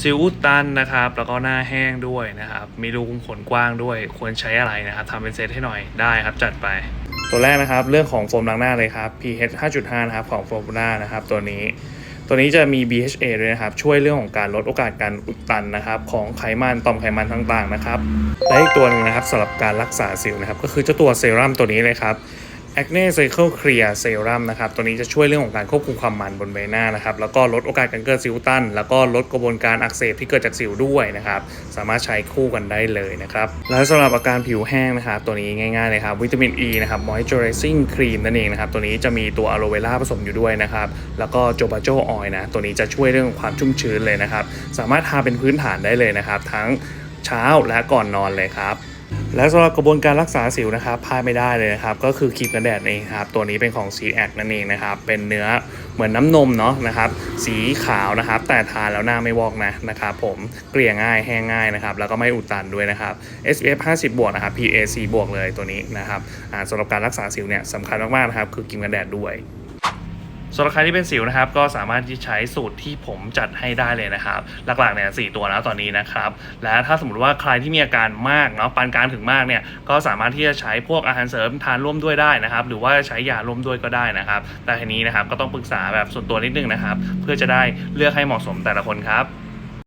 สิวอุดตันนะครับ แล้วก็หน้าแห้งด้วยนะครับ มีรูขุมขนกว้างด้วย ควรใช้อะไรนะครับทำเป็นเซตให้หน่อยได้ครับ จัดไป ตัวแรกนะครับเรื่องของโฟมล้างหน้าเลยครับ pH 5.5 นะครับของโฟมหน้านะครับ ตัวนี้ตัวนี้จะมี BHA ด้วยนะครับ ช่วยเรื่องของการลดโอกาสการอุดตันนะครับ ของไขมันต่อมไขมันต่างๆนะครับ และอีกตัวหนึงนะครับสำหรับการรักษาสิวนะครับ ก็คือเจ้าตัวเซรั่มตัวนี้เลยครับ Acne Cycle Clear Serum นะครับ ตัวนี้จะช่วยเรื่องของการควบคุมความมันบนใบหน้านะครับ แล้วก็ลดโอกาสการเกิดสิวตัน แล้วก็ลดกระบวนการอักเสบที่เกิดจากสิวด้วยนะครับ สามารถใช้คู่กันได้เลยนะครับ แล้วสำหรับอาการผิวแห้งนะครับ ตัวนี้ง่ายๆเลยครับ วิตามิน E นะครับ Moisturizing Cream นั่นเองนะครับ ตัวนี้จะมีตัวอะโลเวราผสมอยู่ด้วยนะครับ แล้วก็โจบาโจออยนะ ตัวนี้จะช่วยเรื่องของความชุ่มชื้นเลยนะครับ สามารถทาเป็นพื้นฐานได้เลยนะครับ ทั้งเช้าและก่อนนอนเลยครับ และสำหรับกระบวนการรักษาสิวนะครับพลาดไม่ได้เลยนะครับ ก็คือครีมกันแดดเองครับ ตัวนี้เป็นของ c ีแอนั่นเองนะครับ เป็นเนื้อเหมือนน้ำนมเนาะนะครับ สีขาวนะครับ แต่ทานแล้วหน้าไม่วอกนะนะครับผมเกลี่ยง่ายแห้งง่ายนะครับ แล้วก็ไม่อุดตันด้วยนะครับ SPF 50 บวกนะครับ PAC บวกเลยตัวนี้นะครับสำหรับการรักษาสิวเนี่ยสำคัญมากๆนะครับ คือครีมกันแดดด้วย สำหรับใครที่เป็นสิวนะครับ ก็สามารถที่ใช้สูตรที่ผมจัดให้ได้เลยนะครับ หลักๆเนี่ยสตัวแล้วตอนนี้นะครับ และถ้าสมมติว่าใครที่มีอาการมากเนาะปานกลางถึงมากเนี่ยก็สามารถที่จะใช้พวกอาหารเสริมทานร่วมด้วยได้นะครับ หรือว่าใช้ยาร่วมด้วยก็ได้นะครับ แต่ทีนี้นะครับก็ต้องปรึกษาแบบส่วนตัวนิดนึงนะครับ เพื่อจะได้เลือกให้เหมาะสมแต่ละคนครับ